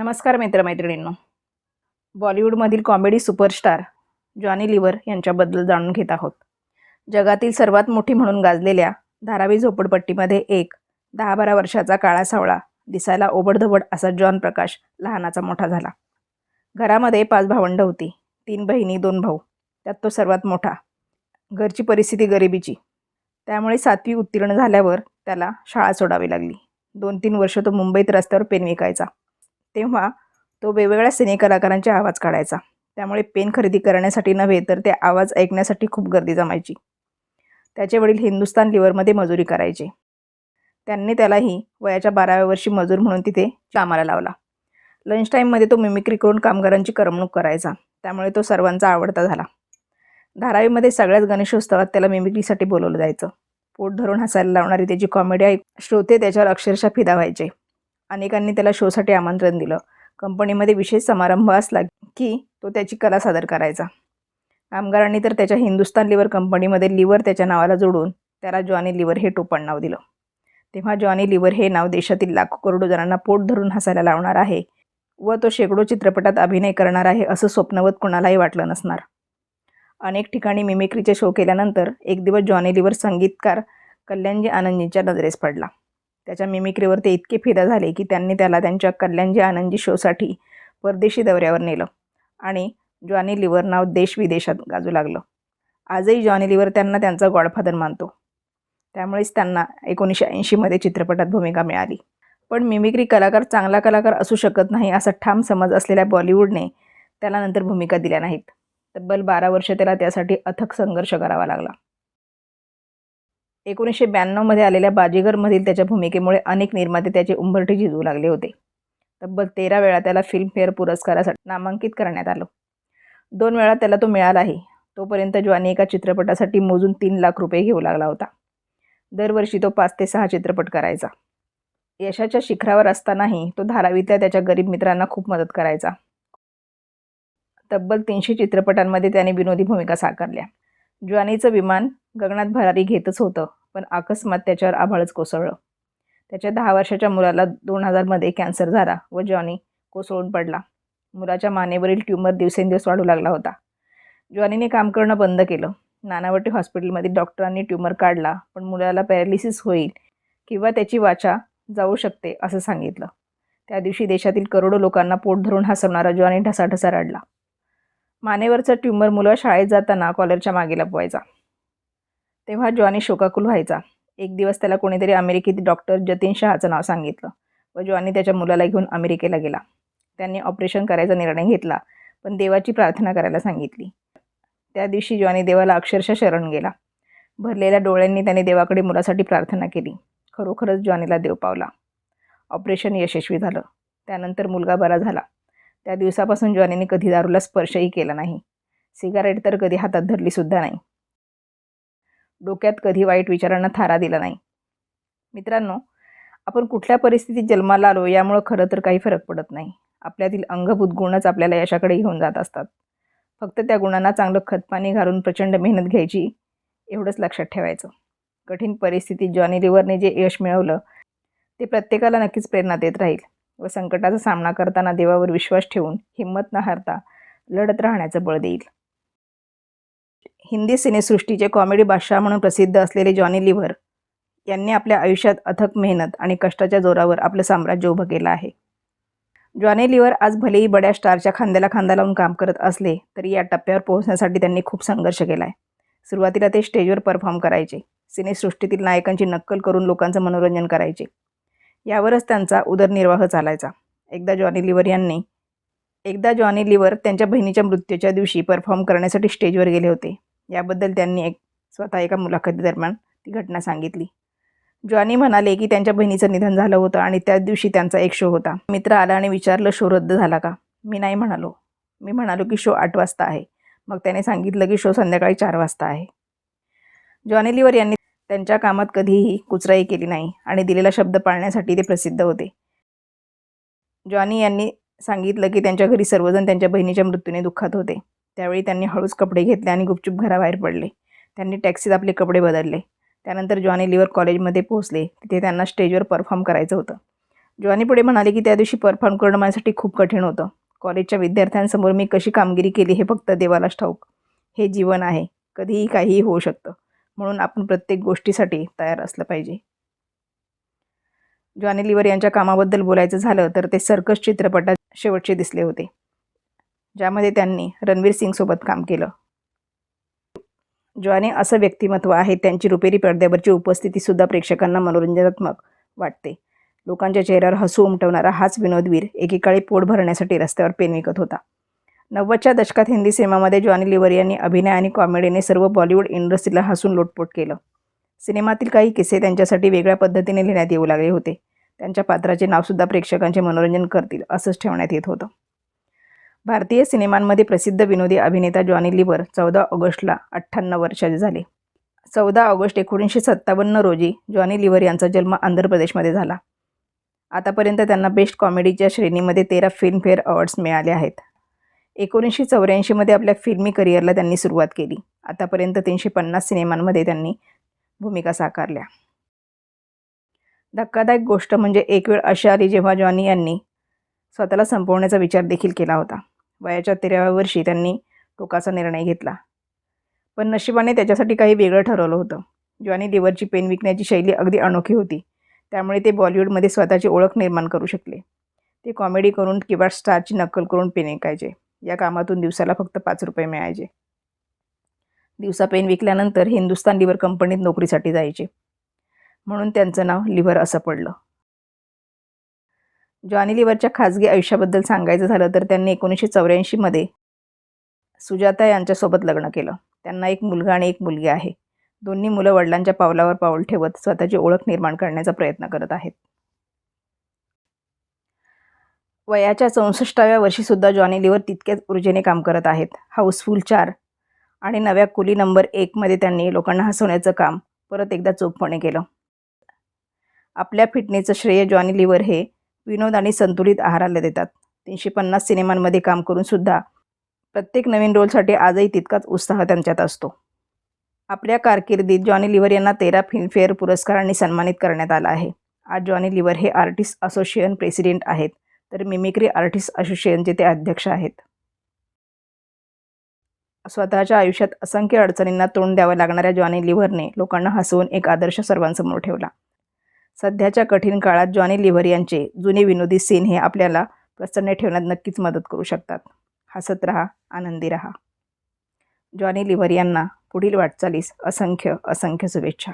नमस्कार मित्रमैत्रिणींनो. बॉलिवूडमधील कॉमेडी सुपरस्टार जॉनी लिव्हर यांच्याबद्दल जाणून घेत आहोत. जगातील सर्वात मोठी म्हणून गाजलेल्या धारावी झोपडपट्टीमध्ये एक दहा बारा वर्षाचा काळा सावळा दिसायला ओबडधबड असा जॉन प्रकाश लहानाचा मोठा झाला. घरामध्ये पाच भावंडं होती. तीन बहिणी दोन भाऊ. त्यात तो सर्वात मोठा. घरची परिस्थिती गरिबीची. त्यामुळे सातवी उत्तीर्ण झाल्यावर त्याला शाळा सोडावी लागली. दोन तीन वर्ष तो मुंबईत रस्त्यावर पेन विकायचा. तेव्हा तो वेगवेगळ्या सिने कलाकारांचे आवाज काढायचा. त्यामुळे पेन खरेदी करण्यासाठी नव्हे तर ते आवाज ऐकण्यासाठी खूप गर्दी जमायची. त्याचे वडील हिंदुस्तान लिव्हरमध्ये मजुरी करायचे. त्यांनी त्यालाही वयाच्या बाराव्या वर्षी मजूर म्हणून तिथे कामाला लावला. लंच टाईममध्ये तो मिमिक्री करून कामगारांची करमणूक करायचा. त्यामुळे तो सर्वांचा आवडता झाला. धारावीमध्ये सगळ्याच गणेशोत्सवात त्याला मिमिक्रीसाठी बोलवलं जायचं. पोट धरून हसायला लावणारी त्याची कॉमेडी ऐक श्रोते त्याच्यावर अक्षरशः फिदा व्हायचे. अनेकांनी त्याला शोसाठी आमंत्रण दिलं. कंपनीमध्ये विशेष समारंभ असला की तो त्याची कला सादर करायचा. कामगारांनी तर त्याच्या हिंदुस्तान लिव्हर कंपनीमध्ये लिव्हर त्याच्या नावाला जोडून त्याला जॉनी लिव्हर हे टोपण नाव दिलं. तेव्हा जॉनी लिव्हर हे नाव देशातील लाखो करोडो जणांना पोट धरून हसायला लावणार आहे व तो शेकडो चित्रपटात अभिनय करणार आहे असं स्वप्नवत कुणालाही वाटलं नसणार. अनेक ठिकाणी मिमिक्रीचे शो केल्यानंतर एक दिवस जॉनी लिव्हर संगीतकार कल्याणजी आनंदजींच्या नजरेस पडला. त्याच्या मिमिक्रीवर ते इतके फिदा झाले की त्यांनी त्याला त्यांच्या कल्याणजी आनंदजी शोसाठी परदेशी दौऱ्यावर नेलं आणि जॉनी लिव्हर नाव देशविदेशात गाजू लागलं. आजही जॉनी लिव्हर त्यांना त्यांचा गॉडफादर मानतो. त्यामुळेच त्यांना एकोणीसशे ऐंशीमध्ये चित्रपटात भूमिका मिळाली. पण मिमिक्री कलाकार चांगला कलाकार असू शकत नाही असा ठाम समज असलेल्या बॉलिवूडने त्याला नंतर भूमिका दिल्या नाहीत. तब्बल बारा वर्ष त्याला त्यासाठी अथक संघर्ष करावा लागला. एकोणीसशे ब्याण्णवमध्ये आलेल्या बाजीगरमधील त्याच्या भूमिकेमुळे अनेक निर्माते त्याचे उंबरठे झिजू लागले होते. तब्बल तेरा वेळा त्याला फिल्मफेअर पुरस्कारासाठी नामांकित करण्यात आलं. दोन वेळा त्याला तो मिळालाही. तोपर्यंत ज्वानी एका चित्रपटासाठी मोजून तीन लाख रुपये घेऊ लागला होता. दरवर्षी तो पाच ते सहा चित्रपट करायचा. यशाच्या शिखरावर असतानाही तो धारावीतल्या त्याच्या गरीब मित्रांना खूप मदत करायचा. तब्बल तीनशे चित्रपटांमध्ये त्याने विनोदी भूमिका साकारल्या. ज्वानीचं विमान गगनात भरारी घेतच होतं पण अकस्मात त्याच्यावर आभाळच कोसळलं. त्याच्या दहा वर्षाच्या मुलाला दोन हजारमध्ये कॅन्सर झाला व जॉनी कोसळून पडला. मुलाच्या मानेवरील ट्यूमर दिवसेंदिवस वाढू लागला होता. जॉनीने काम करणं बंद केलं. नानावटी हॉस्पिटलमध्ये डॉक्टरांनी ट्यूमर काढला पण मुलाला पॅरालिसिस होईल किंवा त्याची वाचा जाऊ शकते असं सांगितलं. त्या दिवशी देशातील करोडो लोकांना पोट धरून हसवणारा जॉनी ढसाढसा रडला. मानेवरचा ट्यूमर मुलं शाळेत जाताना कॉलरच्या मागे लपवायचा तेव्हा जॉनी शोकाकुल व्हायचा. एक दिवस त्याला कोणीतरी अमेरिकेतील डॉक्टर जतीन शहाचं नाव सांगितलं व जॉनी त्याच्या मुलाला घेऊन अमेरिकेला गेला. त्यांनी ऑपरेशन करायचा निर्णय घेतला पण देवाची प्रार्थना करायला सांगितली. त्या दिवशी जॉनी देवाला अक्षरशः शरण गेला. भरलेल्या डोळ्यांनी त्याने देवाकडे मुलासाठी प्रार्थना केली. खरोखरच जॉनीला देव पावला. ऑपरेशन यशस्वी झालं. त्यानंतर मुलगा बरा झाला. त्या दिवसापासून जॉनीने कधी दारूला स्पर्शही केला नाही. सिगारेट तर कधी हातात धरलीसुद्धा नाही. डोक्यात कधी वाईट विचारांना थारा दिला नाही. मित्रांनो आपण कुठल्या परिस्थितीत जन्माला आलो यामुळं खरं तर काही फरक पडत नाही. आपल्यातील अंगभूत गुणच आपल्याला यशाकडे घेऊन जात असतात. फक्त त्या गुणांना चांगलं खतपाणी घालून प्रचंड मेहनत घ्यायची एवढंच लक्षात ठेवायचं. कठीण परिस्थितीत जॉनी लिव्हरने जे यश मिळवलं ते प्रत्येकाला नक्कीच प्रेरणा देत राहील व संकटाचा सामना करताना देवावर विश्वास ठेवून हिंमत न हारता लढत राहण्याचं बळ देईल. हिंदी सिनेसृष्टीचे कॉमेडी बादशाह म्हणून प्रसिद्ध असलेले जॉनी लिव्हर यांनी आपल्या आयुष्यात अथक मेहनत आणि कष्टाच्या जोरावर आपलं साम्राज्य उभं केलं आहे. जॉनी लिव्हर आज भलेही बड्या स्टारच्या खांद्याला खांदा लावून काम करत असले तरी या टप्प्यावर पोहोचण्यासाठी त्यांनी खूप संघर्ष केला आहे सुरुवातीला ते स्टेजवर परफॉर्म करायचे. सिनेसृष्टीतील नायकांची नक्कल करून लोकांचं मनोरंजन करायचे. यावरच त्यांचा उदरनिर्वाह चालायचा. एकदा जॉनी लिव्हर यांनी एकदा जॉनी लिव्हर त्यांच्या बहिणीच्या मृत्यूच्या दिवशी परफॉर्म करण्यासाठी स्टेजवर गेले होते. याबद्दल त्यांनी एक स्वतः एका मुलाखतीदरम्यान ती घटना सांगितली. जॉनी म्हणाले की त्यांच्या बहिणीचं निधन झालं होतं आणि त्याच दिवशी त्यांचा एक शो होता. मित्र आला आणि विचारलं शो रद्द झाला का? मी नाही म्हणालो. मी म्हणालो की शो आठ वाजता आहे. मग त्याने सांगितलं की शो संध्याकाळी चार वाजता आहे. जॉनी लिव्हर यांनी त्यांच्या कामात कधीही कुचराई केली नाही आणि दिलेला शब्द पाळण्यासाठी ते प्रसिद्ध होते. जॉनी यांनी सांगितलं की त्यांच्या घरी सर्वजण त्यांच्या बहिणीच्या मृत्यूने दुःखात होते. त्यावेळी त्यांनी हळूच कपडे घेतले आणि गुपचूप घराबाहेर पडले. त्यांनी टॅक्सीत आपले कपडे बदलले. त्यानंतर जॉनी लिव्हर कॉलेजमध्ये पोहोचले. तिथे त्यांना स्टेजवर परफॉर्म करायचं होतं. जॉनी पुढे म्हणाले की त्या दिवशी परफॉर्म करणं माझ्यासाठी खूप कठीण होतं. कॉलेजच्या विद्यार्थ्यांसमोर मी कशी कामगिरी केली हे फक्त देवालाच ठाऊक. हे जीवन आहे. कधीही काहीही होऊ शकतं. म्हणून आपण प्रत्येक गोष्टीसाठी तयार असलं पाहिजे. जॉनी लिव्हर यांच्या कामाबद्दल बोलायचं झालं तर ते सर्कस चित्रपटात शेवटचे दिसले होते. ज्यामध्ये त्यांनी रणवीर सिंगसोबत काम केलं. जॉनी असं व्यक्तिमत्व आहे त्यांची रुपेरी पडद्यावरची उपस्थितीसुद्धा प्रेक्षकांना मनोरंजनात्मक वाटते. लोकांच्या चेहऱ्यावर हसू उमटवणारा हाच विनोदवीर एकेकाळी पोट भरण्यासाठी रस्त्यावर पेन विकत होता. नव्वदच्या दशकात हिंदी सिनेमामध्ये जॉनी लिव्हर यांनी अभिनय आणि कॉमेडीने सर्व बॉलिवूड इंडस्ट्रीला हसून लोटपोट केलं. सिनेमातील काही किस्से त्यांच्यासाठी वेगळ्या पद्धतीने लिहिण्यात येऊ लागले होते. त्यांच्या पात्राचे नावसुद्धा प्रेक्षकांचे मनोरंजन करतील असंच ठेवण्यात येत होतं. भारतीय सिनेमांमध्ये प्रसिद्ध विनोदी अभिनेता जॉनी लिव्हर चौदा ऑगस्टला अठ्ठ्याण्णव वर्षाचे झाले. चौदा ऑगस्ट एकोणीसशे सत्तावन्न रोजी जॉनी लिव्हर यांचा जन्म आंध्र प्रदेशमध्ये झाला. आतापर्यंत त्यांना बेस्ट कॉमेडीच्या श्रेणीमध्ये तेरा फिल्मफेअर अवॉर्ड्स मिळाले आहेत. एकोणीसशे चौऱ्याऐंशीमध्ये आपल्या फिल्मी करिअरला त्यांनी सुरुवात केली. आतापर्यंत तीनशे पन्नास सिनेमांमध्ये त्यांनी भूमिका साकारल्या. धक्कादायक गोष्ट म्हणजे एक वेळ अशी आली जेव्हा जॉनी यांनी स्वतःला संपवण्याचा विचार देखील केला होता. वयाच्या तेराव्या वर्षी त्यांनी टोकाचा निर्णय घेतला. पण नशिबाने त्याच्यासाठी काही वेगळं ठरवलं होतं. जॉनी लिव्हरची पेन विकण्याची शैली अगदी अनोखी होती. त्यामुळे ते बॉलिवूडमध्ये स्वतःची ओळख निर्माण करू शकले. ते कॉमेडी करून किंवा स्टारची नक्कल करून पेन ऐकायचे या कामातून दिवसाला फक्त पाच रुपये मिळायचे. दिवसा पेन विकल्यानंतर हिंदुस्तान लिव्हर कंपनीत नोकरीसाठी जायचे. म्हणून त्यांचं नाव लिव्हर असं पडलं. जॉनी लिव्हरच्या खाजगी आयुष्याबद्दल सांगायचं झालं तर त्यांनी एकोणीसशे चौऱ्याऐंशीमध्ये सुजाता यांच्यासोबत लग्न केलं. त्यांना एक मुलगा आणि एक मुलगी आहे. दोन्ही मुलं वडिलांच्या पावलावर पाऊल ठेवत स्वतःची ओळख निर्माण करण्याचा प्रयत्न करत आहेत. वयाच्या चौसष्टाव्या वर्षीसुद्धा जॉनी लिव्हर तितक्याच ऊर्जेने काम करत आहेत. हाऊसफुल चार आणि नव्या कुली नंबर एकमध्ये त्यांनी लोकांना हसवण्याचं काम परत एकदा चोखपणे केलं. आपल्या फिटनेसचं श्रेय जॉनी लिव्हर हे विनोद आणि संतुलित आहाराला देतात. तीनशे पन्नास सिनेमांमध्ये काम करूनसुद्धा प्रत्येक नवीन रोलसाठी आजही तितकाच उत्साह त्यांच्यात असतो. आपल्या कारकिर्दीत जॉनी लिव्हर यांना तेरा फिल्मफेअर पुरस्कारांनी सन्मानित करण्यात आला आहे. आज जॉनी लिव्हर हे आर्टिस्ट असोसिएशन प्रेसिडेंट आहेत तर मिमिक्री आर्टिस्ट असोसिएशनचे ते अध्यक्ष आहेत. स्वतःच्या आयुष्यात असंख्य अडचणींना तोंड द्यावं लागणाऱ्या जॉनी लिव्हरने लोकांना हसवून एक आदर्श सर्वांसमोर ठेवला. सध्याच्या कठीण काळात जॉनी लिव्हर यांचे जुने विनोदी सीन हे आपल्याला प्रसन्न ठेवण्यात नक्कीच मदत करू शकतात. हसत रहा आनंदी रहा. जॉनी लिव्हर यांना पुढील वाटचालीस असंख्य असंख्य शुभेच्छा.